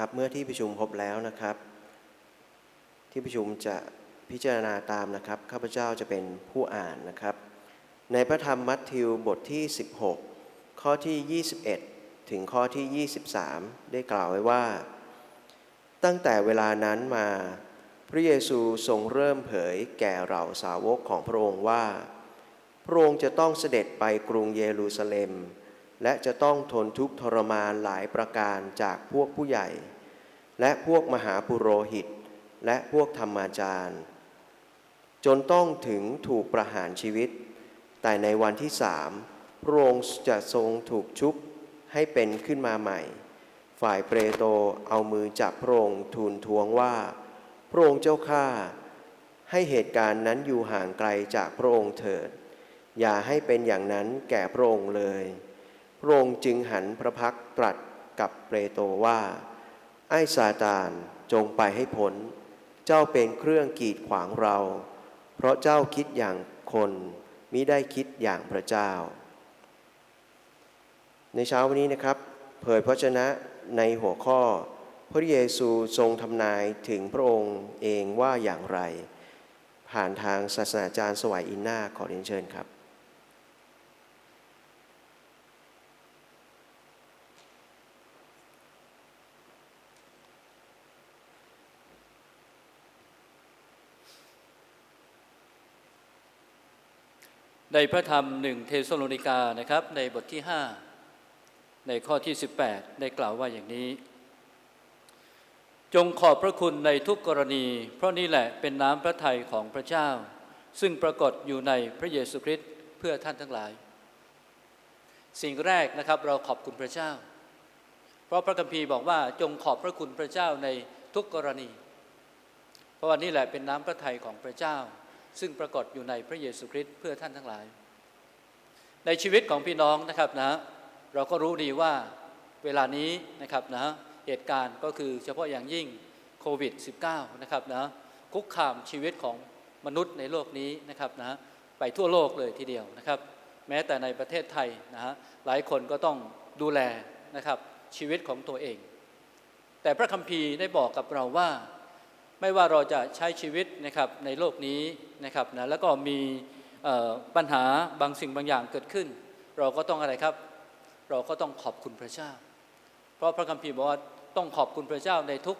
ครับเมื่อที่ประชุมครบแล้วนะครับ ที่ประชุมจะพิจารณาตามนะครับข้าพเจ้าจะเป็นผู้อ่านนะครับ ในพระธรรมมัทธิวบทที่ 16 ข้อที่ 21 ถึงข้อที่ 23 ได้กล่าวไว้ว่า ตั้งแต่เวลานั้นมา พระเยซูทรงเริ่มเผยแก่เราสาวกของพระองค์ว่า พระองค์จะต้องเสด็จไปกรุงเยรูซาเล็ม และจะต้องทนทุกข์ทรมานหลายประการจากพวกผู้ใหญ่ และพวกมหาปุโรหิต และพวกธรรมาจารย์ จนต้องถึงถูกประหารชีวิต แต่ในวันที่สามพระองค์จะทรงถูกชุบให้เป็นขึ้นมาใหม่ ฝ่ายเปรโตเอามือจับพระองค์ทูลทวงว่า พระองค์เจ้าข้าให้เหตุการณ์นั้นอยู่ห่างไกลจากพระองค์เถิด อย่าให้เป็นอย่างนั้นแก่พระองค์เลย พระองค์จึงหันพระพักตร์ตรัสกับเปรโตว่า ไอ้ซาตานจงไปให้พ้น เจ้าเป็นเครื่องกีดขวางเรา เพราะเจ้าคิดอย่างคนมิได้คิดอย่างพระเจ้า ในเช้าวันนี้นะครับ เผยพระชนะในหัวข้อ พระเยซูทรงทำนายถึงพระองค์เองว่าอย่างไร ผ่านทางศาสนาจารย์สวัยอินนาขอเรียนเชิญครับ ในพระธรรมหนึ่งเทสโลนิกานะครับ ในบทที่ 5 ในข้อที่ 18 ได้กล่าวว่าอย่างนี้ จงขอบพระคุณในทุกกรณี เพราะนี่แหละเป็นน้ำพระทัยของพระเจ้า ซึ่งปรากฏอยู่ในพระเยซูคริสต์เพื่อท่านทั้งหลาย สิ่งแรกนะครับเราขอบคุณพระเจ้า เพราะพระคัมภีร์บอกว่าจงขอบพระคุณพระเจ้าในทุกกรณี เพราะว่านี่แหละเป็นน้ำพระทัยของพระเจ้า ซึ่งปรากฏอยู่ในพระเยซูคริสต์เพื่อท่านทั้งหลาย ในชีวิตของพี่น้องนะครับนะเราก็รู้ดีว่าเวลานี้นะครับนะเหตุการณ์ก็คือเฉพาะอย่างยิ่งโควิด -19 นะครับนะคุกคามชีวิตของมนุษย์ในโลกนี้นะครับนะไปทั่วโลกเลยทีเดียวนะครับ แม้แต่ในประเทศไทยนะฮะหลายคนก็ต้องดูแลนะครับชีวิตของตัวเอง แต่พระคัมภีร์ได้บอกกับเราว่า ไม่ว่าเราจะใช้ชีวิตนะครับในโลกนี้นะครับนะแล้วก็มีปัญหาบางสิ่งบางอย่างเกิดขึ้น เราก็ต้องอะไรครับ เราก็ต้องขอบคุณพระเจ้า เพราะพระคัมภีร์บอกว่าต้องขอบคุณพระเจ้าในทุก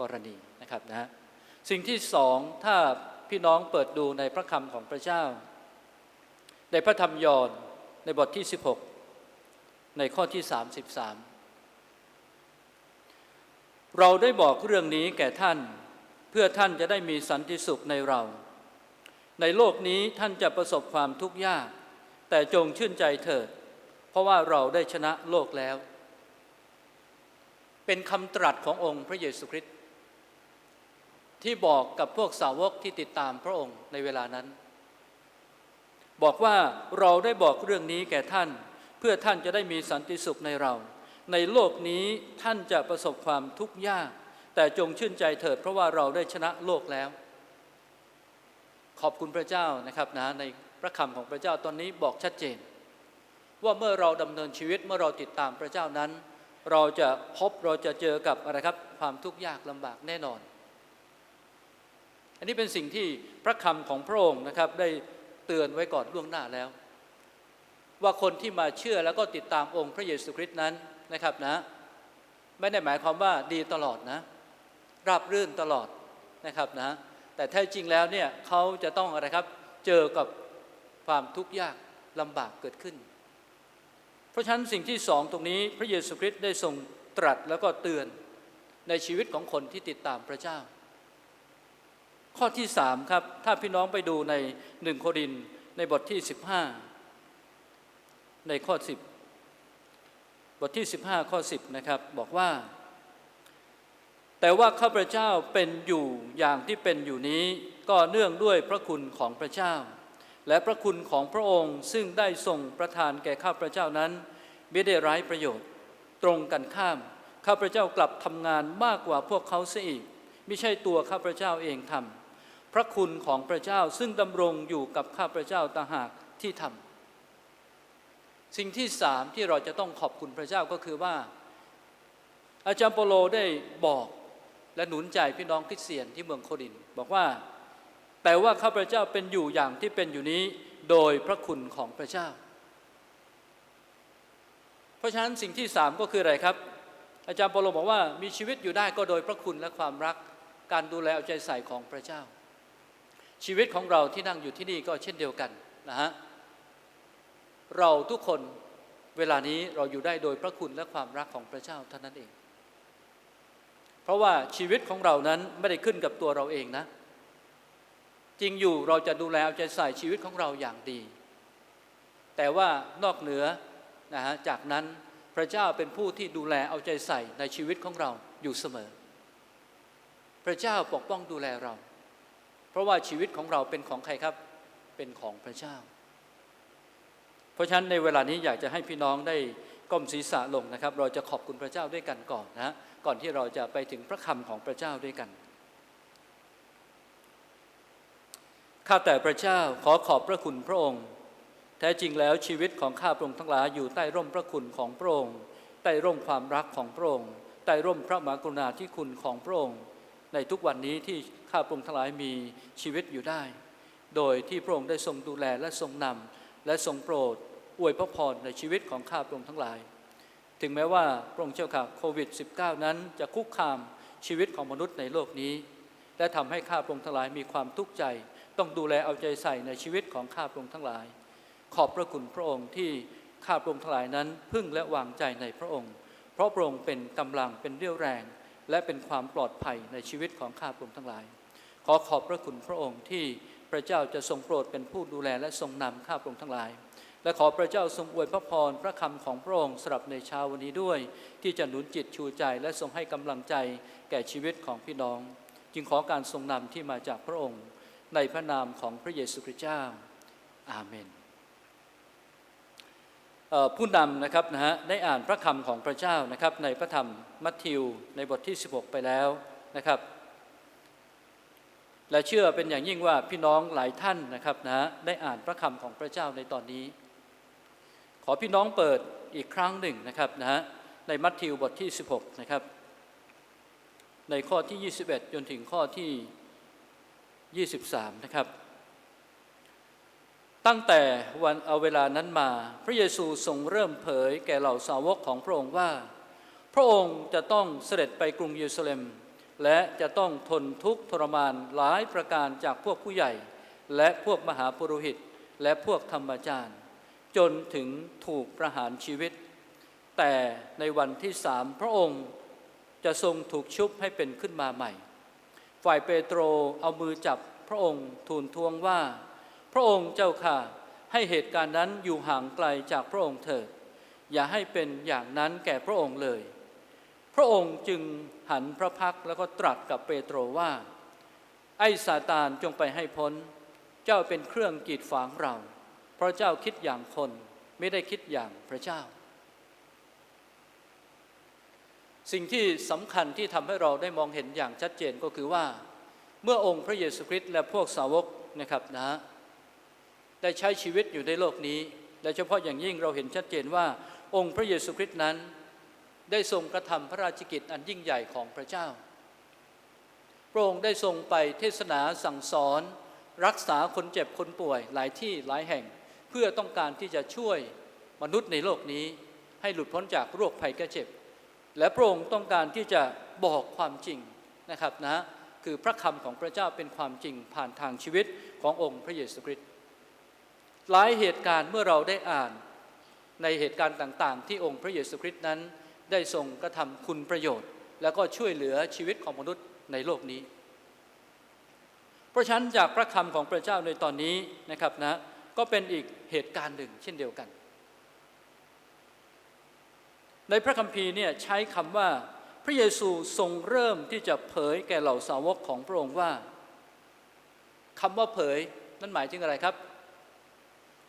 กรณีนะครับนะสิ่งที่สองถ้าพี่น้องเปิดดูในพระคำของพระเจ้า ในพระธรรมยอห์นในบทที่ 16 ในข้อที่ 33 เราได้บอกเรื่องนี้แก่ท่าน พื่อท่านจะได้มีสันติสุขในเรา ในโลกนี้ท่านจะประสบความทุกข์ยาก แต่จงชื่นใจเถิด เพราะว่าเราได้ชนะโลกแล้ว เป็นคำตรัสขององค์พระเยซูคริสต์ที่บอกกับพวกสาวกที่ติดตามพระองค์ในเวลานั้น บอกว่าเราได้บอกเรื่องนี้แก่ท่าน เพื่อท่านจะได้มีสันติสุขในเรา ในโลกนี้ท่านจะประสบความทุกข์ยาก แต่จงชื่นใจเถิด เพราะว่าเราได้ชนะโลกแล้ว ขอบคุณพระเจ้านะครับนะในพระคำของพระเจ้าตอนนี้บอกชัดเจน ว่าเมื่อเราดำเนินชีวิตเมื่อเราติดตามพระเจ้านั้น เราจะพบเราจะเจอกับอะไรครับความทุกข์ยากลำบากแน่นอน อันนี้เป็นสิ่งที่พระคำของพระองค์นะครับได้เตือนไว้ก่อนล่วงหน้าแล้ว ว่าคนที่มาเชื่อแล้วก็ติดตามองค์พระเยซูคริสต์นั้นนะครับนะไม่ได้หมายความว่าดีตลอดนะ ราบรื่นตลอดนะครับนะแต่แท้จริงแล้วเนี่ยเขาจะต้องอะไรครับเจอกับความทุกข์ยากลำบากเกิดขึ้น เพราะฉะนั้นสิ่งที่สองตรงนี้พระเยซูคริสต์ได้ทรงตรัสแล้วก็เตือนในชีวิตของคนที่ติดตามพระเจ้า ข้อที่สามครับ ถ้าพี่น้องไปดูในหนึ่งโครินในบทที่สิบห้าในข้อสิบบทที่สิบห้าข้อสิบนะครับ บอกว่า แต่ว่าข้าพเจ้าเป็นอยู่อย่างที่เป็นอยู่นี้ ก็เนื่องด้วยพระคุณของพระเจ้า และพระคุณของพระองค์ซึ่งได้ทรงประทานแก่ข้าพเจ้านั้น ไม่ได้ไร้ประโยชน์ ตรงกันข้าม ข้าพเจ้ากลับทำงานมากกว่าพวกเขาเสียอีกไม่ใช่ตัวข้าพเจ้าเองทำพระคุณของพระเจ้าซึ่งดำรงอยู่กับข้าพเจ้าต่างหากที่ทำสิ่งที่สามที่เราจะต้องขอบคุณพระเจ้าก็คือว่า อาจารย์เปโลได้บอก และหนุนใจพี่น้องคริสเตียนที่เมืองโครินบอกว่า แต่ว่าข้าพเจ้าเป็นอยู่อย่างที่เป็นอยู่นี้โดยพระคุณของพระเจ้า เพราะฉะนั้นสิ่งที่สามก็คืออะไรครับ อาจารย์ปโลบอกว่ามีชีวิตอยู่ได้ก็โดยพระคุณและความรักการดูแลเอาใจใส่ของพระเจ้า ชีวิตของเราที่นั่งอยู่ที่นี่ก็เช่นเดียวกันนะฮะเราทุกคนเวลานี้เราอยู่ได้โดยพระคุณและความรักของพระเจ้าเท่านั้นเอง เพราะว่าชีวิตของเรานั้นไม่ได้ขึ้นกับตัวเราเองนะ จริงอยู่เราจะดูแลเอาใจใส่ชีวิตของเราอย่างดี แต่ว่านอกเหนือนะฮะจากนั้นพระเจ้าเป็นผู้ที่ดูแลเอาใจใส่ในชีวิตของเราอยู่เสมอ พระเจ้าปกป้องดูแลเรา เพราะว่าชีวิตของเราเป็นของใครครับ เป็นของพระเจ้า เพราะฉะนั้นในเวลานี้อยากจะให้พี่น้องได้ก้มศีรษะลงนะครับ เราจะขอบคุณพระเจ้าด้วยกันก่อนนะ ก่อนที่เราจะไปถึงพระคำของพระเจ้าด้วยกัน ข้าแต่พระเจ้าขอขอบพระคุณพระองค์ แท้จริงแล้วชีวิตของข้าพระองค์ทั้งหลายอยู่ใต้ร่มพระคุณของพระองค์ ใต้ร่มความรักของพระองค์ ใต้ร่มพระมหากรุณาธิคุณของพระองค์ ในทุกวันนี้ที่ข้าพระองค์ทั้งหลายมีชีวิตอยู่ได้ โดยที่พระองค์ได้ทรงดูแลและทรงนำและทรงโปรดอวยพระพรในชีวิตของข้าพระองค์ทั้งหลาย ถึงแม้ว่าพระองค์เจ้าข่าโควิด -19 นั้นจะคุกคามชีวิตของมนุษย์ในโลกนี้ และทำให้ข้าพระองค์ทั้งหลายมีความทุกข์ใจ ต้องดูแลเอาใจใส่ในชีวิตของข้าพระองค์ทั้งหลาย ขอบพระคุณพระองค์ที่ข้าพระองค์ทั้งหลายนั้น พึ่งและวางใจในพระองค์ เพราะพระองค์เป็นกำลังเป็นเรี่ยวแรง และเป็นความปลอดภัยในชีวิตของข้าพระองค์ทั้งหลาย ขอขอบพระคุณพระองค์ที่พระเจ้าจะทรงโปรดเป็นผู้ดูแลและทรงนำข้าพระองค์ทั้งหลาย และขอพระเจ้าทรงอวยพระพรพระคำของพระองค์สำหรับในเช้าวันนี้ด้วย ที่จะหนุนจิตชูใจและทรงให้กำลังใจแก่ชีวิตของพี่น้อง จึงขอการทรงนำที่มาจากพระองค์ ในพระนามของพระเยซูคริสต์เจ้า อาเมนผู้นำนะครับนะฮะได้อ่านพระคำของพระเจ้านะครับในพระธรรมมัทธิวในบทที่ 16 ไปแล้วนะครับ และเชื่อเป็นอย่างยิ่งว่าพี่น้องหลายท่านนะครับนะฮะได้อ่านพระคำของพระเจ้าในตอนนี้ ขอพี่น้องเปิดอีกครั้งหนึ่งนะครับนะฮะในมัทธิวบทที่ 16 นะครับ ในข้อที่ 21 จนถึงข้อที่ 23 นะครับ ตั้งแต่วันเอาเวลานั้นมา พระเยซูทรงเริ่มเผยแก่เหล่าสาวกของพระองค์ว่า พระองค์จะต้องเสด็จไปกรุงเยรูซาเล็ม และจะต้องทนทุกข์ทรมานหลายประการจากพวกผู้ใหญ่ และพวกมหาปุโรหิต และพวกธรรมจารย์ จนถึงถูกประหารชีวิต แต่ในวันที่สามพระองค์จะทรงถูกชุบให้เป็นขึ้นมาใหม่ ฝ่ายเปโตรเอามือจับพระองค์ทูลทวงว่า พระองค์เจ้าค่ะ ให้เหตุการณ์นั้นอยู่ห่างไกลจากพระองค์เถิด อย่าให้เป็นอย่างนั้นแก่พระองค์เลย พระองค์จึงหันพระพักแล้วก็ตรัสกับเปโตรว่า ไอ้ซาตานจงไปให้พ้น เจ้าเป็นเครื่องกีดฝางเรา พระเจ้าคิดอย่างคนไม่ได้คิดอย่างพระเจ้า สิ่งที่สำคัญที่ทำให้เราได้มองเห็นอย่างชัดเจนก็คือว่า เมื่อองค์พระเยซูคริสต์และพวกสาวกนะครับนะ ได้ใช้ชีวิตอยู่ในโลกนี้และเฉพาะอย่างยิ่งเราเห็นชัดเจนว่า องค์พระเยซูคริสต์นั้น ได้ทรงกระทำพระราชกิจอันยิ่งใหญ่ของพระเจ้า พระองค์ได้ทรงไปเทศนาสั่งสอน รักษาคนเจ็บคนป่วยหลายที่หลายแห่ง เพื่อต้องการที่จะช่วยมนุษย์ในโลกนี้ ให้หลุดพ้นจากโรคภัยแก้เจ็บ และพระองค์ต้องการที่จะบอกความจริงนะครับนะคือพระคำของพระเจ้าเป็นความจริงผ่านทางชีวิตขององค์พระเยซูคริสต์หลายเหตุการณ์เมื่อเราได้อ่านในเหตุการณ์ต่างๆ ที่องค์พระเยซูคริสต์นั้น ได้ทรงกระทำคุณประโยชน์ แล้วก็ช่วยเหลือชีวิตของมนุษย์ในโลกนี้ เพราะฉะนั้นจากพระคำของพระเจ้าในตอนนี้นะครับนะ ก็เป็นอีกเหตุการณ์หนึ่งเช่นเดียวกัน ในพระคัมภีร์เนี่ยใช้คำว่าพระเยซูทรงเริ่มที่จะเผยแก่เหล่าสาวกของพระองค์ว่าคำว่าเผยนั่นหมายถึงอะไรครับ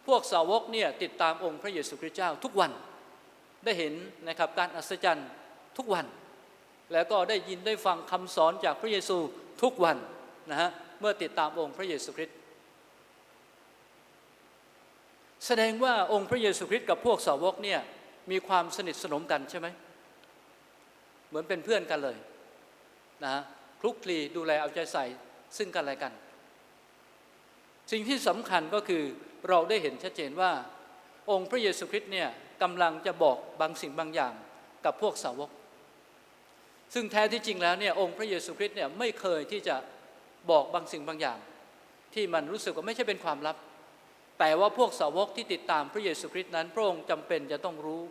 พวกสาวกเนี่ยติดตามองค์พระเยซูคริสต์เจ้าทุกวันได้เห็นนะครับการอัศจรรย์ทุกวัน แล้วก็ได้ยินได้ฟังคำสอนจากพระเยซูทุกวันนะฮะเมื่อติดตามองค์พระเยซูคริสต์ แสดงว่าองค์พระเยซูคริสต์กับพวกสาวกเนี่ยมีความสนิทสนมกันใช่ไหมเหมือนเป็นเพื่อนกันเลยนะฮะคลุกคลีดูแลเอาใจใส่ซึ่งกันและกัน สิ่งที่สำคัญก็คือเราได้เห็นชัดเจนว่า องค์พระเยซูคริสต์เนี่ยกำลังจะบอกบางสิ่งบางอย่างกับพวกสาวก ซึ่งแท้ที่จริงแล้วเนี่ยองค์พระเยซูคริสต์เนี่ยไม่เคยที่จะบอกบางสิ่งบางอย่าง ที่มันรู้สึกว่าไม่ใช่เป็นความลับ แต่ว่าพวกสาวกที่ติดตามพระเยซูคริสต์นั้น พระองค์จำเป็นจะต้องรู้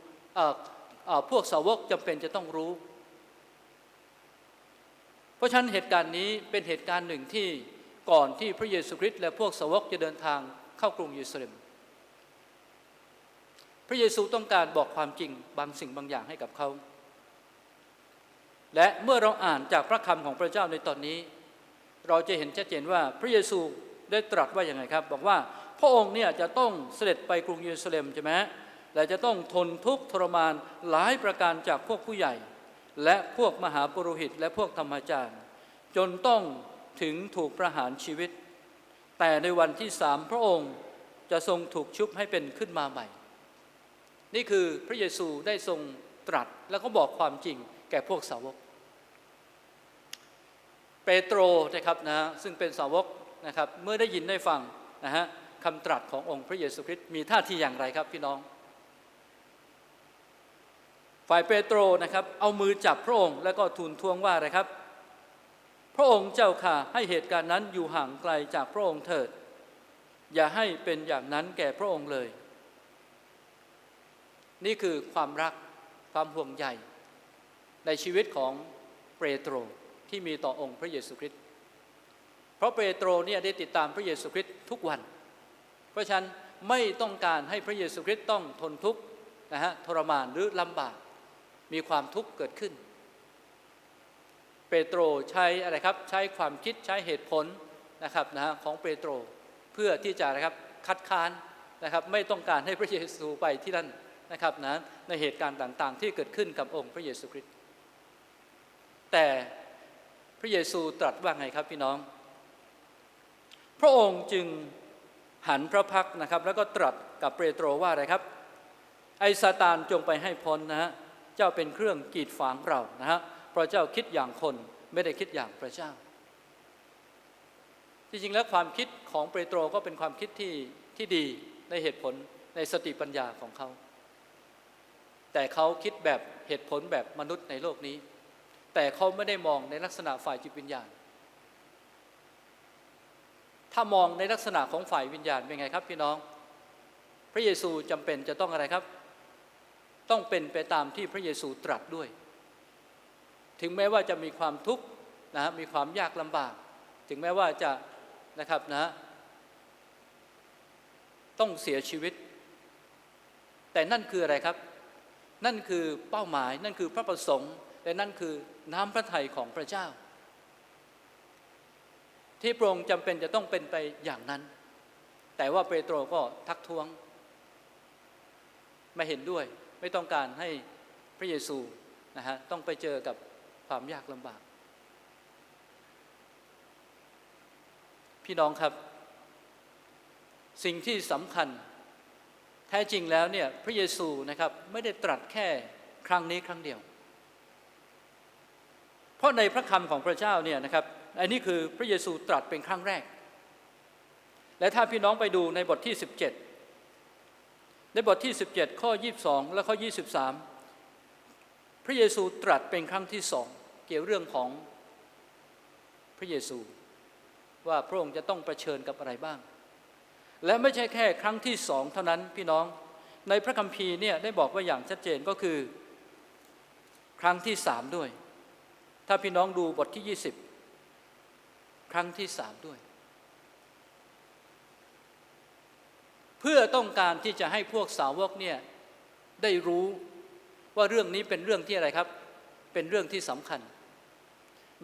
พวกสาวกจำเป็นจะต้องรู้ เพราะฉะนั้นเหตุการณ์นี้เป็นเหตุการณ์หนึ่งที่ก่อนที่พระเยซูคริสต์และพวกสาวกจะเดินทางเข้ากรุงเยรูซาเล็ม พระเยซูต้องการบอกความจริงบางสิ่งบางอย่างให้กับเขา และเมื่อเราอ่านจากพระคำของพระเจ้าในตอนนี้ เราจะเห็นชัดเจนว่าพระเยซูได้ตรัสว่าอย่างไงครับ บอกว่า พระองค์เนี่ยจะต้องเสด็จไปกรุงเยรูซาเล็มใช่ไหมและจะต้องทนทุกข์ทรมานหลายประการจากพวกผู้ใหญ่ และพวกมหาปุโรหิตและพวกธรรมจารย์ จนต้องถึงถูกประหารชีวิต แต่ในวันที่สามพระองค์จะทรงถูกชุบให้เป็นขึ้นมาใหม่ นี่คือพระเยซูได้ทรงตรัสแล้วก็บอกความจริงแก่พวกสาวก เปโตรนะครับนะฮะซึ่งเป็นสาวกนะครับเมื่อได้ยินได้ฟังนะฮะ คำตรัสขององค์พระเยซูคริสต์มีท่าทีอย่างไรครับพี่น้อง ฝ่ายเปโตรนะครับ เอามือจับพระองค์แล้วก็ทูลทวงว่าอะไรครับ พระองค์เจ้าค่ะให้เหตุการณ์นั้นอยู่ห่างไกลจากพระองค์เถิด อย่าให้เป็นอย่างนั้นแก่พระองค์เลย นี่คือความรักความห่วงใยในชีวิตของเปโตรที่มีต่อองค์พระเยซูคริสต์ เพราะเปโตรเนี่ยได้ติดตามพระเยซูคริสต์ทุกวัน เพราะฉะนั้นไม่ต้องการให้พระเยซูคริสต์ต้องทนทุกข์นะฮะทรมานหรือลำบาก มีความทุกข์เกิดขึ้น เปโตรใช้อะไรครับใช้ความคิดใช้เหตุผลนะครับนะฮะของเปโตรเพื่อที่จะนะครับคัดค้านนะครับไม่ต้องการให้พระเยซูไปที่นั่นนะครับนะในเหตุการณ์ต่างๆ ที่เกิดขึ้นกับองค์พระเยซูคริสต์แต่พระเยซูตรัสว่าไงครับพี่น้อง พระองค์จึง หันพระพักนะครับ แล้วก็ตรัสกับเปโตรว่าอะไรครับ ไอซาตานจงไปให้พ้นนะฮะเจ้าเป็นเครื่องกีดฝางเรานะฮะเพราะเจ้าคิดอย่างคนไม่ได้คิดอย่างพระเจ้า จริงๆแล้วความคิดของเปโตรก็เป็นความคิดที่ที่ดีในเหตุผลในสติปัญญาของเขา แต่เขาคิดแบบเหตุผลแบบมนุษย์ในโลกนี้ แต่เขาไม่ได้มองในลักษณะฝ่ายจิตวิญญาณ ถ้ามองในลักษณะของฝ่ายวิญญาณเป็นไงครับพี่น้อง พระเยซูจำเป็นจะต้องอะไรครับ ต้องเป็นไปตามที่พระเยซูตรัสด้วย ถึงแม้ว่าจะมีความทุกข์นะมีความยากลำบาก ถึงแม้ว่าจะนะครับนะ ต้องเสียชีวิต แต่นั่นคืออะไรครับ นั่นคือเป้าหมายนั่นคือพระประสงค์และนั่นคือน้ำพระทัยของพระเจ้า ที่พระองค์จำเป็นจะต้องเป็นไปอย่างนั้น แต่ว่าเปโตรก็ทักท้วง ไม่เห็นด้วย ไม่ต้องการให้พระเยซูนะฮะต้องไปเจอกับความยากลำบาก พี่น้องครับ สิ่งที่สำคัญ แท้จริงแล้วเนี่ยพระเยซูนะครับไม่ได้ตรัสแค่ครั้งนี้ครั้งเดียว เพราะในพระคำของพระเจ้าเนี่ยนะครับ อันนี้คือพระเยซูตรัสเป็นครั้งแรก และถ้าพี่น้องไปดูในบทที่ 17 ในบทที่ 17 ข้อ 22 และข้อ 23 พระเยซูตรัสเป็นครั้งที่สองเกี่ยวเรื่องของพระเยซู ว่าพระองค์จะต้องประเชิญกับอะไรบ้าง และไม่ใช่แค่ครั้งที่สองเท่านั้นพี่น้องในพระคัมภีร์เนี่ยได้บอกว่าอย่างชัดเจนก็คือครั้งที่สามด้วย ถ้าพี่น้องดูบทที่ 20 ครั้งที่สามด้วย เพื่อต้องการที่จะให้พวกสาวกเนี่ยได้รู้ว่าเรื่องนี้เป็นเรื่องที่อะไรครับ เป็นเรื่องที่สำคัญ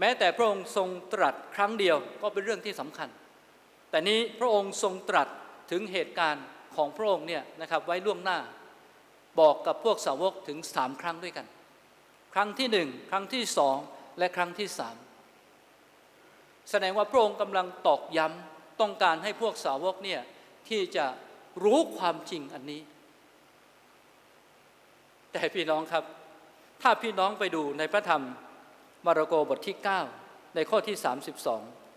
แม้แต่พระองค์ทรงตรัสครั้งเดียวก็เป็นเรื่องที่สำคัญ แต่นี้พระองค์ทรงตรัสถึงเหตุการณ์ของพระองค์เนี่ยนะครับไว้ล่วงหน้า บอกกับพวกสาวกถึงสามครั้งด้วยกัน ครั้งที่หนึ่งครั้งที่สองและครั้งที่สาม แสดงว่าพระองค์กำลังตอกย้ำต้องการให้พวกสาวกเนี่ยที่จะรู้ความจริงอันนี้ แต่พี่น้องครับ ถ้าพี่น้องไปดูในพระธรรมมาระโกบทที่ 9 ในข้อที่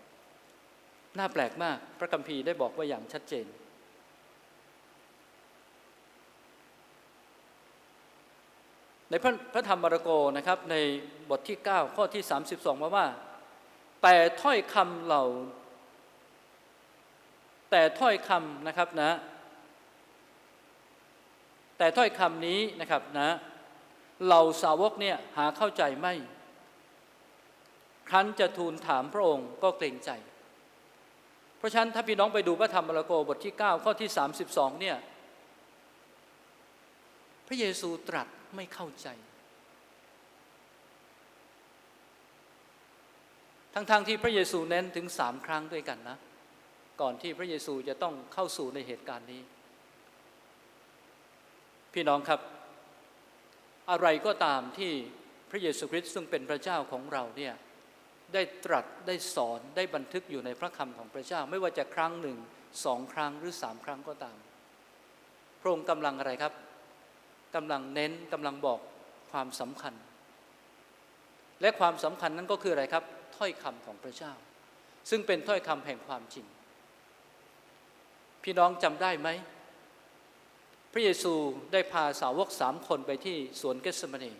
32 น่าแปลกมากพระคัมภีร์ได้บอกไว้อย่างชัดเจน ในพระพระธรรมมาระโกนะครับในบทที่ 9 ข้อที่ 32มาว่า แต่ถ้อยคำเหล่า แต่ถ้อยคำนะครับนะ แต่ถ้อยคำนี้นะครับนะเหล่าสาวกเนี่ยหาเข้าใจไม่ ครั้นจะทูลถามพระองค์ก็เกรงใจ เพราะฉะนั้นถ้าพี่น้องไปดูพระธรรมมาระโกบทที่ 9 ข้อที่ 32เนี่ยพระเยซูตรัสไม่เข้าใจ ทั้งๆทที่พระเยซูเน้นถึงสามครั้งด้วยกันนะ ก่อนที่พระเยซูจะต้องเข้าสู่ในเหตุการณ์นี้ พี่น้องครับ อะไรก็ตามที่พระเยซูคริสต์ซึ่งเป็นพระเจ้าของเราเนี่ยได้ตรัสได้สอนได้บันทึกอยู่ในพระคำของพระเจ้า ไม่ว่าจะครั้งหนึ่งสองครั้งหรือสามครั้งก็ตาม พระองค์กำลังอะไรครับกำลังเน้นกำลังบอกความสำคัญ และความสำคัญนั้นก็คืออะไรครับ ถ้อยคำของพระเจ้า ซึ่งเป็นถ้อยคำแห่งความจริง พี่น้องจำได้ไหม พระเยซูได้พาสาวกสามคนไปที่สวนเกสเมนี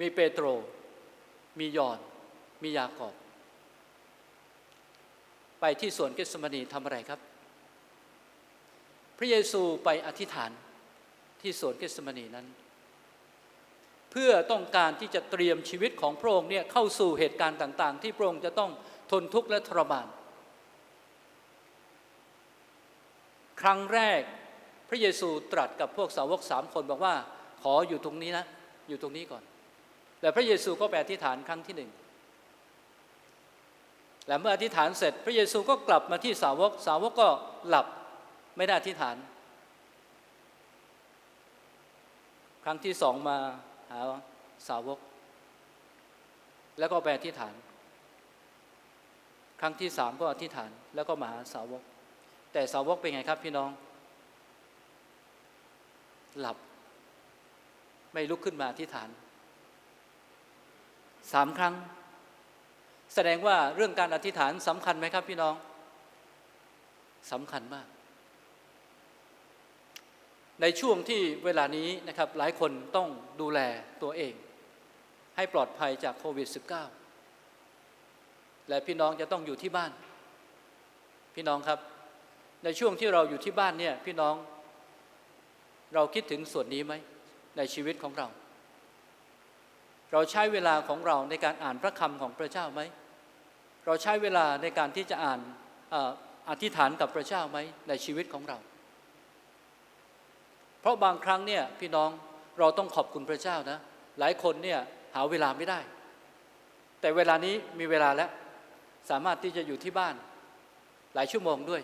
มีเปโตร มียอนมียากอบไปที่สวนเกสเมนีทำอะไรครับ พระเยซูไปอธิษฐานที่สวนเกสเมนีนั้น เพื่อต้องการที่จะเตรียมชีวิตของพระองค์เนี่ยเข้าสู่เหตุการณ์ต่าง ๆ ที่พระองค์จะต้องทนทุกข์และทรมาน ครั้งแรกพระเยซูตรัสกับพวกสาวกสามคนบอกว่า ขออยู่ตรงนี้นะ อยู่ตรงนี้ก่อน แต่พระเยซูก็ไปอธิษฐานครั้งที่หนึ่งและเมื่ออธิษฐานเสร็จ พระเยซูก็กลับมาที่สาวกสาวกก็หลับไม่ได้อธิษฐาน ครั้งที่สองมา หาสาวก แล้วก็ไปอธิษฐาน ครั้งที่สามก็อธิษฐานแล้วก็มาหาสาวก แต่สาวกเป็นไงครับพี่น้อง หลับ ไม่ลุกขึ้นมาอธิษฐานสามครั้ง แสดงว่าเรื่องการอธิษฐานสำคัญไหมครับพี่น้องสำคัญมาก ในช่วงที่เวลานี้นะครับหลายคนต้องดูแลตัวเอง ให้ปลอดภัยจากโควิด -19 และพี่น้องจะต้องอยู่ที่บ้าน พี่น้องครับ ในช่วงที่เราอยู่ที่บ้านเนี่ยพี่น้องเราคิดถึงส่วนนี้ไหมในชีวิตของเรา เราใช้เวลาของเราในการอ่านพระคำของพระเจ้าไหม เราใช้เวลาในการที่จะอ่านอธิษฐานกับพระเจ้าไหมในชีวิตของเรา เพราะบางครั้งเนี่ยพี่น้องเราต้องขอบคุณพระเจ้านะ หลายคนเนี่ยหาเวลาไม่ได้ แต่เวลานี้มีเวลาแล้ว สามารถที่จะอยู่ที่บ้าน หลายชั่วโมงด้วย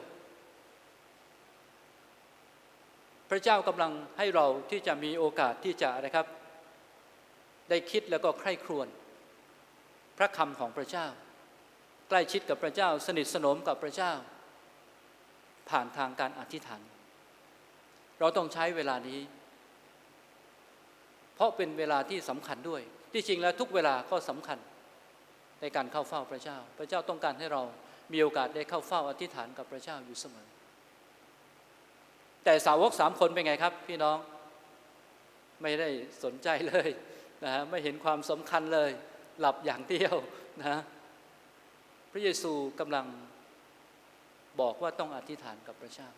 พระเจ้ากำลังให้เราที่จะมีโอกาสที่จะอะไรครับ ได้คิดแล้วก็ใคร่ครวญพระคำของพระเจ้า ใกล้ชิดกับพระเจ้า สนิทสนมกับพระเจ้า ผ่านทางการอธิษฐาน เราต้องใช้เวลานี้ เพราะเป็นเวลาที่สำคัญด้วย ที่จริงแล้วทุกเวลาก็สำคัญในการเข้าเฝ้าพระเจ้า พระเจ้าต้องการให้เรามีโอกาสได้เข้าเฝ้าอธิษฐานกับพระเจ้าอยู่เสมอ แต่สาวกสามคนเป็นไงครับ พี่น้องไม่ได้สนใจเลยนะฮะไม่เห็นความสำคัญเลย หลับอย่างเดียวนะพระเยซูกำลังบอกว่าต้องอธิษฐานกับพระเจ้า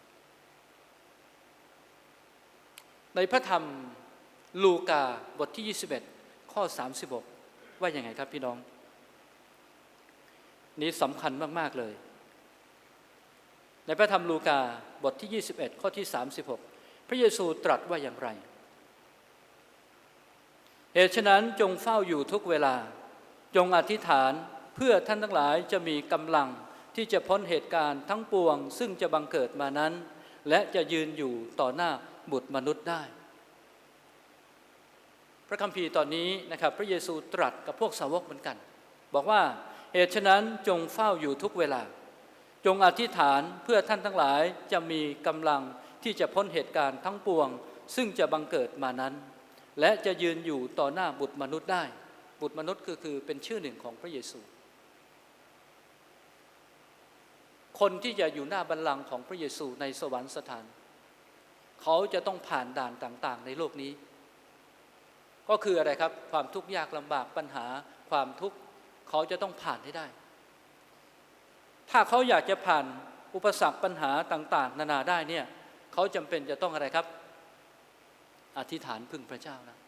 ในพระธรรมลูกาบทที่ 21 ข้อ 36 ว่าอย่างไงครับพี่น้อง นี้สำคัญมาก ๆ เลย ในพระธรรมลูกาบทที่ 21 ข้อที่ 36 พระเยซูตรัสว่าอย่างไร เหตุฉะนั้นจงเฝ้าอยู่ทุกเวลา จงอธิษฐานเพื่อท่านทั้งหลายจะมีกำลังที่จะพ้นเหตุการณ์ทั้งปวง ซึ่งจะบังเกิดมานั้น และจะยืนอยู่ต่อหน้า บุตรมนุษย์ได้ พระคัมภีร์ตอนนี้นะครับ พระเยซูตรัสกับพวกสาวกเหมือนกัน บอกว่าเหตุฉะนั้นจงเฝ้าอยู่ทุกเวลา จงอธิษฐานเพื่อท่านทั้งหลายจะมีกำลังที่จะพ้นเหตุการณ์ทั้งปวง ซึ่งจะบังเกิดมานั้น และจะยืนอยู่ต่อหน้าบุตรมนุษย์ได้ บุตรมนุษย์ก็คือเป็นชื่อหนึ่งของพระเยซู คนที่จะอยู่หน้าบัลลังก์ของพระเยซูในสวรรคสถาน เขาจะต้องผ่านด่านต่างๆ ในโลกนี้ ก็คืออะไรครับ ความทุกข์ยากลำบากปัญหาความทุกข์เขาจะต้องผ่านให้ได้ ถ้าเขาอยากจะผ่านอุปสรรคปัญหาต่าง ๆ นานาได้เนี่ยเขาจำเป็นจะต้องอะไรครับ อธิษฐานพึ่งพระเจ้านะ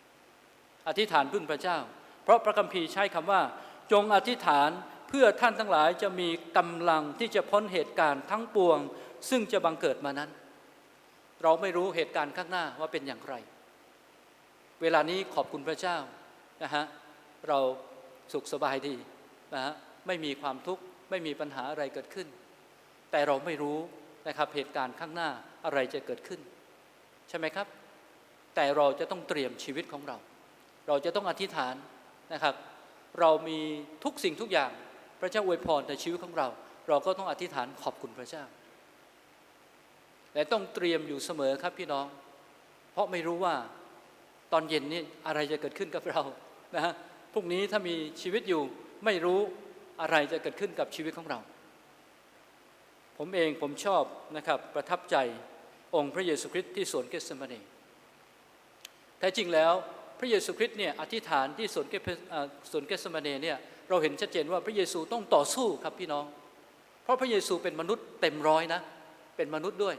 อธิษฐานพึ่งพระเจ้า เพราะพระคัมภีร์ใช้คำว่า จงอธิษฐานเพื่อท่านทั้งหลายจะมีกำลังที่จะพ้นเหตุการณ์ทั้งปวง ซึ่งจะบังเกิดมานั้น เราไม่รู้เหตุการณ์ข้างหน้าว่าเป็นอย่างไร เวลานี้ขอบคุณพระเจ้านะฮะเราสุขสบายดีนะฮะไม่มีความทุกข์ไม่มีปัญหาอะไรเกิดขึ้น แต่เราไม่รู้นะครับเหตุการณ์ข้างหน้าอะไรจะเกิดขึ้น ใช่ไหมครับ แต่เราจะต้องเตรียมชีวิตของเรา เราจะต้องอธิษฐานนะครับ เรามีทุกสิ่งทุกอย่างพระเจ้าอวยพรในชีวิตของเรา เราก็ต้องอธิษฐานขอบคุณพระเจ้า และต้องเตรียมอยู่เสมอครับพี่น้อง เพราะไม่รู้ว่าตอนเย็นนี้อะไรจะเกิดขึ้นกับเรานะฮะพรุ่งนี้ถ้ามีชีวิตอยู่ไม่รู้อะไรจะเกิดขึ้นกับชีวิตของเรา ผมเองผมชอบนะครับประทับใจองค์พระเยซูคริสต์ที่สวนเกสเซมานีแท้จริงแล้วพระเยซูคริสต์เนี่ยอธิษฐานที่สวนเกสเอ่อสวนเกสเซมานีเนี่ยเราเห็นชัดเจนว่าพระเยซูต้องต่อสู้ครับพี่น้อง เพราะพระเยซูเป็นมนุษย์เต็มร้อยนะเป็นมนุษย์ด้วย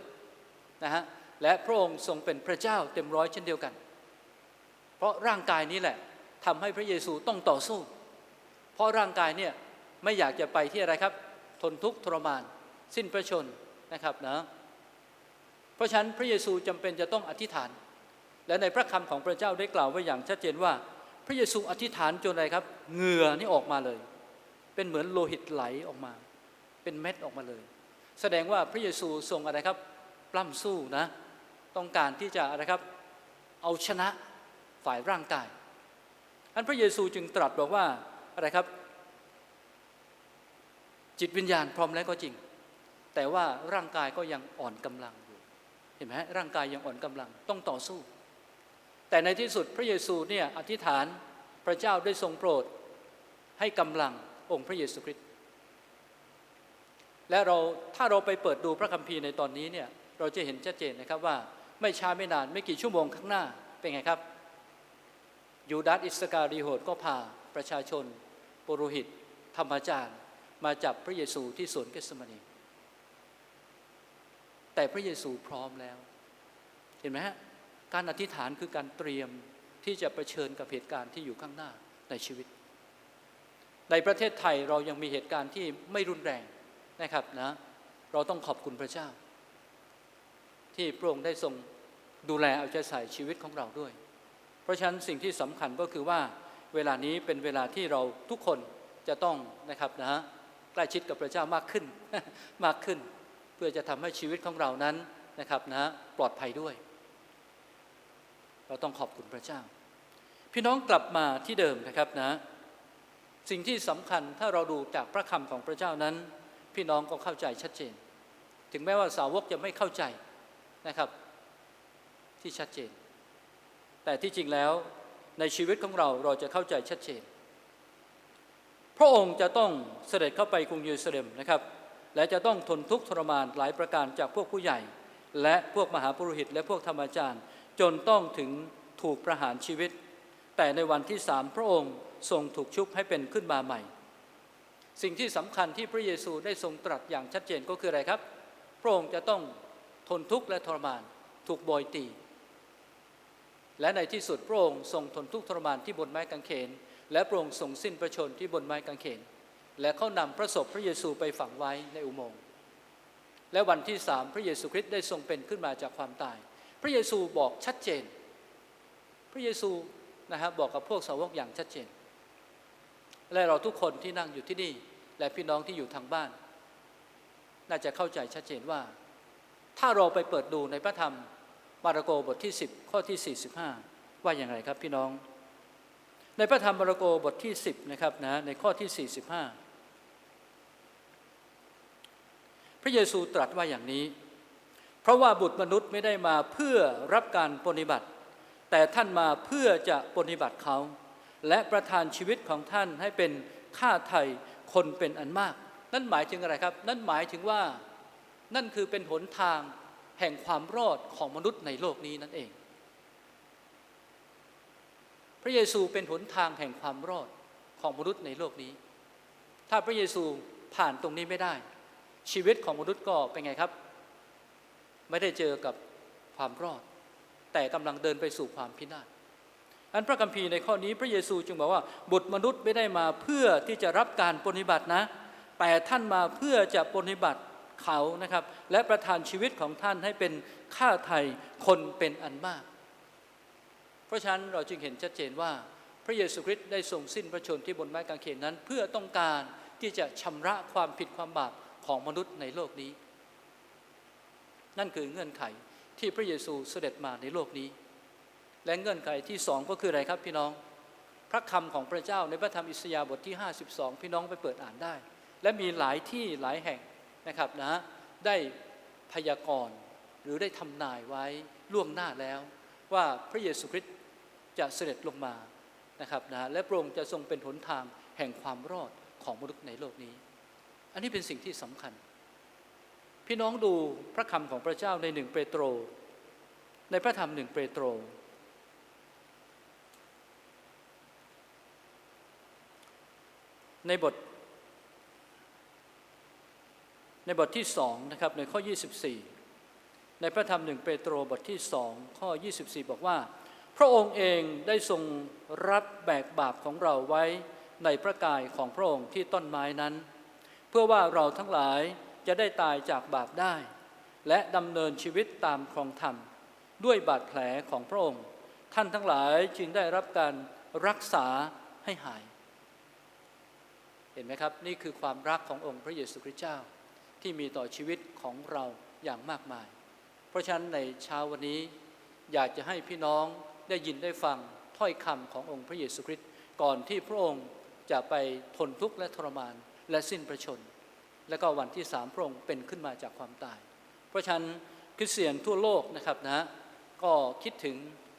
นะฮะและพระองค์ทรงเป็นพระเจ้าเต็มร้อยเช่นเดียวกัน เพราะร่างกายนี้แหละทำให้พระเยซูต้องต่อสู้ เพราะร่างกายเนี่ยไม่อยากจะไปที่อะไรครับ ทนทุกข์ทรมาน สิ้นพระชนนะครับนะเพราะฉะนั้นพระเยซูจำเป็นจะต้องอธิษฐาน และในพระคำของพระเจ้าได้กล่าวไว้อย่างชัดเจนว่า พระเยซูอธิษฐานจนอะไรครับเหงื่อนี่ออกมาเลย เป็นเหมือนโลหิตไหลออกมา เป็นเม็ดออกมาเลย แสดงว่าพระเยซูทรงอะไรครับ ปล้ำสู้นะ ต้องการที่จะอะไรครับเอาชนะฝ่ายร่างกายอันพระเยซูจึงตรัสบอกว่าอะไรครับ จิตวิญญาณพร้อมแล้วก็จริง แต่ว่าร่างกายก็ยังอ่อนกำลังอยู่เห็นไหมร่างกายยังอ่อนกำลังต้องต่อสู้ แต่ในที่สุดพระเยซูเนี่ยอธิษฐานพระเจ้าได้ทรงโปรดให้กำลังองค์พระเยซูคริสต์และเราถ้าเราไปเปิดดูพระคัมภีร์ในตอนนี้เนี่ย เราจะเห็นชัดเจนนะครับว่าไม่ช้าไม่นานไม่กี่ชั่วโมงข้างหน้าเป็นไงครับ ยูดาสอิสการีโหดก็พาประชาชนปุโรหิต ธรรมจารย์ มาจับพระเยซูที่สวนเกสมานีแต่พระเยซูพร้อมแล้ว เห็นไหมฮะการอธิษฐานคือการเตรียมที่จะะเผชิญกับเหตุการณ์ที่อยู่ข้างหน้าในชีวิต ในประเทศไทยเรายังมีเหตุการณ์ที่ไม่รุนแรงนะครับนะเราต้องขอบคุณพระเจ้า ที่พระองค์ได้ทรงดูแลเอาใจใส่ชีวิตของเราด้วย เพราะฉะนั้นสิ่งที่สำคัญก็คือว่าเวลานี้เป็นเวลาที่เราทุกคนจะต้องนะครับนะฮะใกล้ชิดกับพระเจ้ามากขึ้นมากขึ้น เพื่อจะทำให้ชีวิตของเรานั้นนะครับนะปลอดภัยด้วย เราต้องขอบคุณพระเจ้า พี่น้องกลับมาที่เดิมนะครับนะ สิ่งที่สำคัญถ้าเราดูจากพระคำของพระเจ้านั้น พี่น้องก็เข้าใจชัดเจน ถึงแม้ว่าสาวกจะไม่เข้าใจ นะครับ ที่ชัดเจน แต่ที่จริงแล้วในชีวิตของเราเราจะเข้าใจชัดเจน พระองค์จะต้องเสด็จเข้าไปกรุงเยรูซาเล็มนะครับ และจะต้องทนทุกข์ทรมานหลายประการจากพวกผู้ใหญ่ และพวกมหาปุโรหิต และพวกธรรมจารย์ จนต้องถึงถูกประหารชีวิต แต่ในวันที่สามพระองค์ทรงถูกชุบให้เป็นขึ้นมาใหม่ สิ่งที่สำคัญที่พระเยซูได้ทรงตรัสอย่างชัดเจนก็คืออะไรครับ พระองค์จะต้อง ทนทุกข์และทรมานถูกบอยตี และในที่สุดพระองค์ทรงทนทุกข์ทรมานที่บนไม้กางเขน และพระองค์ทรงสิ้นพระชนที่บนไม้กางเขน และเขานำพระศพพระเยซูไปฝังไว้ในอุโมงค์และวันที่สามพระเยซูคริสต์ได้ทรงเป็นขึ้นมาจากความตาย พระเยซูบอกชัดเจน พระเยซูนะครับบอกกับพวกสาวกอย่างชัดเจน และเราทุกคนที่นั่งอยู่ที่นี่ และพี่น้องที่อยู่ทางบ้าน น่าจะเข้าใจชัดเจนว่า ถ้าเราไปเปิดดูในพระธรรมมาระโกบทที่ 10 ข้อที่ 45 ว่าอย่างไรครับพี่น้อง ในพระธรรมมาระโกบทที่ 10นะครับนะในข้อที่ 45 พระเยซูตรัสว่าอย่างนี้ เพราะว่าบุตรมนุษย์ไม่ได้มาเพื่อรับการปฏิบัติ แต่ท่านมาเพื่อจะปฏิบัติเขา และประทานชีวิตของท่านให้เป็นค่าไถ่คนเป็นอันมาก นั่นหมายถึงอะไรครับ นั่นหมายถึงว่า นั่นคือเป็นหนทางแห่งความรอดของมนุษย์ในโลกนี้นั่นเอง พระเยซูเป็นหนทางแห่งความรอดของมนุษย์ในโลกนี้ ถ้าพระเยซูผ่านตรงนี้ไม่ได้ ชีวิตของมนุษย์ก็เป็นไงครับ ไม่ได้เจอกับความรอด แต่กำลังเดินไปสู่ความพินาศอันพระคัมภีร์ในข้อนี้พระเยซูจึงบอกว่าบุตรมนุษย์ไม่ได้มาเพื่อที่จะรับการปฏิบัตินะ แต่ท่านมาเพื่อจะปฏิบัติ เขานะครับ และประทานชีวิตของท่านให้เป็นค่าไถ่คนเป็นอันมาก เพราะฉะนั้นเราจึงเห็นชัดเจนว่า พระเยซูคริสต์ได้ทรงสิ้นพระชนที่บนไม้กางเขนนั้น เพื่อต้องการที่จะชำระความผิดความบาปของมนุษย์ในโลกนี้ นั่นคือเงื่อนไขที่พระเยซูเสด็จมาในโลกนี้ และเงื่อนไขที่สองก็คืออะไรครับพี่น้อง พระคำของพระเจ้าในพระธรรมอิสยาห์บทที่ 52 พี่น้องไปเปิดอ่านได้ และมีหลายที่หลายแห่ง นะครับนะได้พยากรณ์หรือได้ทำนายไว้ล่วงหน้าแล้ว ว่าพระเยซูคริสต์จะเสด็จลงมานะครับนะและพระองค์จะทรงเป็นหนทางแห่งความรอดของมนุษย์ในโลกนี้ อันนี้เป็นสิ่งที่สำคัญ พี่น้องดูพระคำของพระเจ้าในหนึ่งเปโตร ในพระธรรมหนึ่งเปโตรในบท ในบทที่สองนะครับในข้อ 24 ในพระธรรมหนึ่งเปโตรบทที่สองข้อ 24 บอกว่า พระองค์เองได้ทรงรับแบกบาปของเราไว้ในพระกายของพระองค์ที่ต้นไม้นั้น เพื่อว่าเราทั้งหลายจะได้ตายจากบาปได้ และดำเนินชีวิตตามครองธรรม ด้วยบาดแผลของพระองค์ ท่านทั้งหลายจึงได้รับการรักษาให้หาย เห็นไหมครับ นี่คือความรักขององค์พระเยซูคริสต์เจ้า ที่มีต่อชีวิตของเราอย่างมากมาย เพราะฉะนั้นในเช้าวันนี้อยากจะให้พี่น้องได้ยินได้ฟังถ้อยคำขององค์พระเยซูคริสต์ก่อนที่พระองค์จะไปทนทุกข์และทรมานและสิ้นพระชน และก็วันที่สามพระองค์เป็นขึ้นมาจากความตาย เพราะฉะนั้นคริสเตียนทั่วโลกนะครับนะก็คิดถึง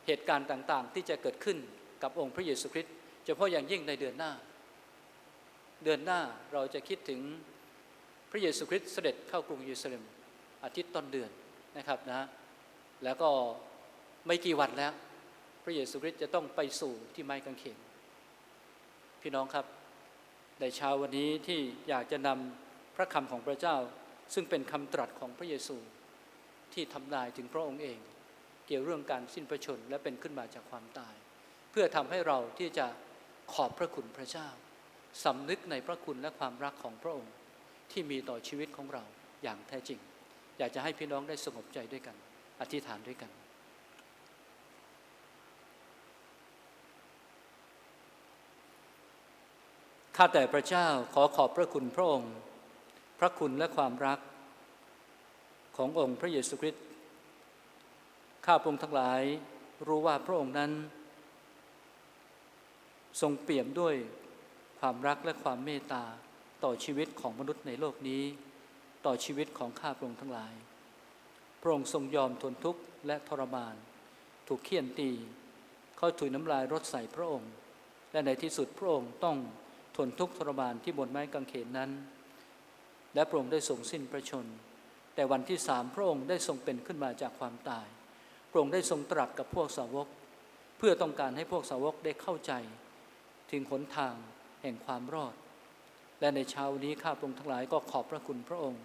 เหตุการณ์ต่างๆ ที่จะเกิดขึ้นกับองค์พระเยซูคริสต์เฉพาะอย่างยิ่งในเดือนหน้า เดือนหน้าเราจะคิดถึง ระเยซูคริสต์เสด็จเข้ากรุงเยรูซาเล็มอาทิตย์ต้นเดือนนะครับนะแล้วก็ไม่กี่วันแล้ว พระเยซูคริสต์จะต้องไปสู่ที่ไม้กางเขนพี่น้องครับในเช้าวันนี้ที่อยากจะนำพระคำของพระเจ้า ซึ่งเป็นคำตรัสของพระเยซูที่ทำนายถึงพระองค์เอง เกี่ยวเรื่องการสิ้นพระชนม์และเป็นขึ้นมาจากความตาย เพื่อทำให้เราที่จะขอบพระคุณพระเจ้าสำนึกในพระคุณและความรักของพระองค์ ที่มีต่อชีวิตของเราอย่างแท้จริง อยากจะให้พี่น้องได้สงบใจด้วยกัน อธิษฐานด้วยกันข้าแต่พระเจ้าขอขอบพระคุณพระองค์ พระคุณและความรัก ขององค์พระเยซูคริสต์ข้าพระองค์ทั้งหลายรู้ว่าพระองค์นั้น ทรงเปี่ยมด้วยความรักและความเมตตา ต่อชีวิตของมนุษย์ในโลกนี้ ต่อชีวิตของข้าพระองค์ทั้งหลาย พระองค์ทรงยอมทนทุกข์และทรมาน ถูกเคี่ยนตี เขาถุยน้ำลายรดใส่พระองค์ และในที่สุดพระองค์ต้องทนทุกข์ทรมานที่บนไม้กางเขนนั้น และพระองค์ได้ทรงสิ้นพระชน แต่วันที่สามพระองค์ได้ทรงเป็นขึ้นมาจากความตาย พระองค์ได้ทรงตรัสกับพวกสาวก เพื่อต้องการให้พวกสาวกได้เข้าใจ ถึงหนทางแห่งความรอด และในเช้านี้ข้าพระองค์ทั้งหลายก็ขอบพระคุณพระองค์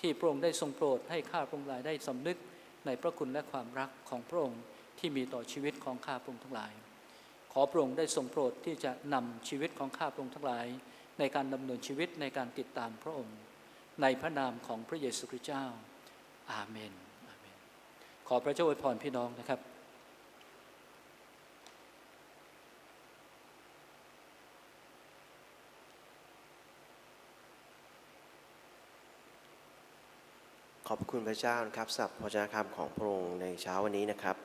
ที่พระองค์ได้ทรงโปรดให้ข้าพระองค์หลายได้สำนึกในพระคุณและความรักของพระองค์ที่มีต่อชีวิตของข้าพระองค์ทั้งหลาย ขอพระองค์ได้ทรงโปรดที่จะนำชีวิตของข้าพระองค์ทั้งหลาย ในการดำเนินชีวิตในการติดตามพระองค์ ในพระนามของพระเยซูคริสต์เจ้า อาเมนอาเมน ขอพระเจ้าอวยพรพี่น้องนะครับ ขอบคุณพระเจ้านะครับสับพระเจ้าคำของพระองค์ในเช้าวันนี้นะครับ